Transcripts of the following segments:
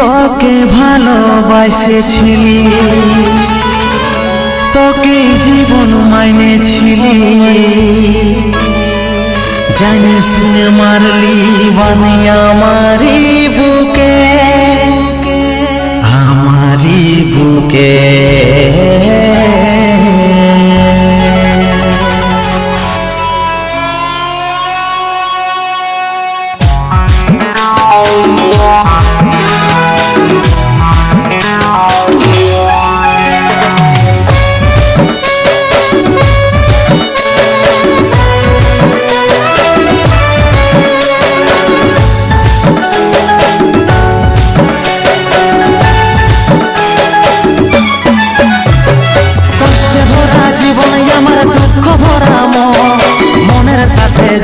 তোকে ভালোবাসেছিলি তোকে জীবন মাইনেছিলি। জানি শুনে মারলি বানি আমারি বুকে আমারি বুকে।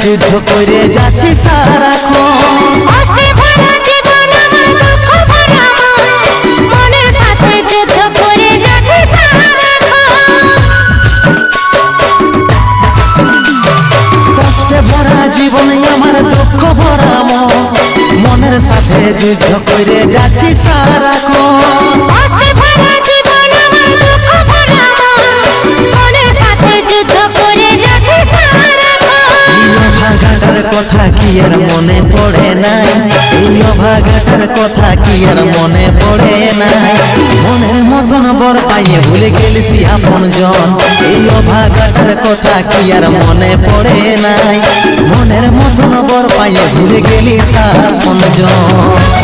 যুদ্ধ করে যাচ্ছি সারাক্ষণ। কষ্টে ভরা জীবন আমার দুঃখ মনের সাথে যুদ্ধ করে যাচ্ছে সারাক্ষণ। কথা কি আর মনে পড়ে নাই? এই অভাগাটার কথা কি আর মনে পড়ে নাই? মনের মতন বর পাইয়ে ভুলে গেলিসি আপন জন। এই অভাগাটার কথা কি আর মনে পড়ে নাই? মনের মতন বর পাইয়ে ভুলে গেলিস আপন জন।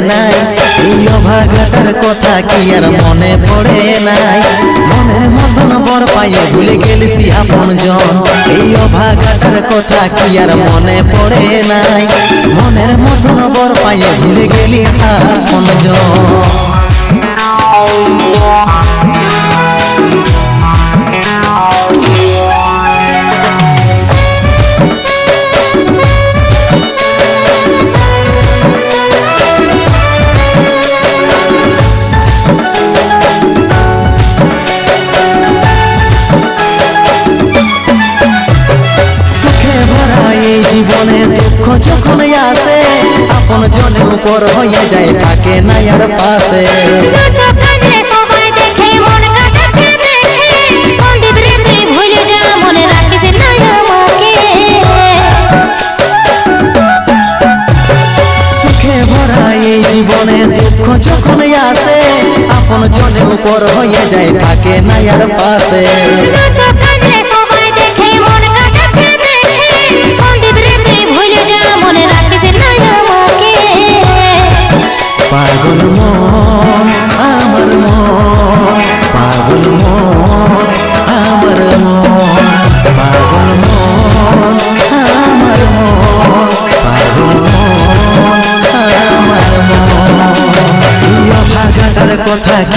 নাই। এই অভাগাটার কথা কি আর মনে পড়ে নাই? মনের মতন বর পাইয়ে ভুলে গেলিছি আপন জন। এই অভাগাটার কথা কি আর মনে পড়ে নাই? মনের মতন বর পাইয়ে ভুলে গেলি আপন জন। উপর হয়ে যায় থাকে না আর পাশে। জীবনে দুঃখ যখন আসে আপন জনে উপর হয়ে যায় থাকে না আর পাশে।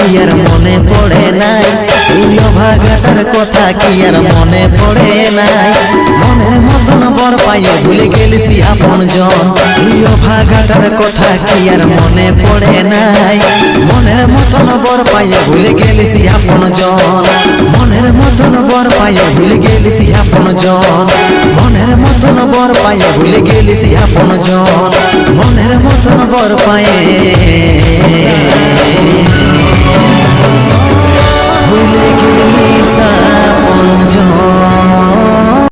কি আর মনে পড়ে নাই? প্রিয় অভাগাটার কথা কি আর মনে পড়ে নাই? মনের মতন বর পাইয়ে ভুলে গেলছি আপন জন। প্রিয় অভাগাটার কথা কি আর মনে পড়ে নাই? মনের মতন বর পাইয়ে ভুলে গেলছি আপন জন। মনের মতন বর পাইয়ে ভুলে গেলছি আপন জন। মনের মতন বর পাইয়ে ভুলে গেলছি আপন জন। মনের মতন বর পায়ে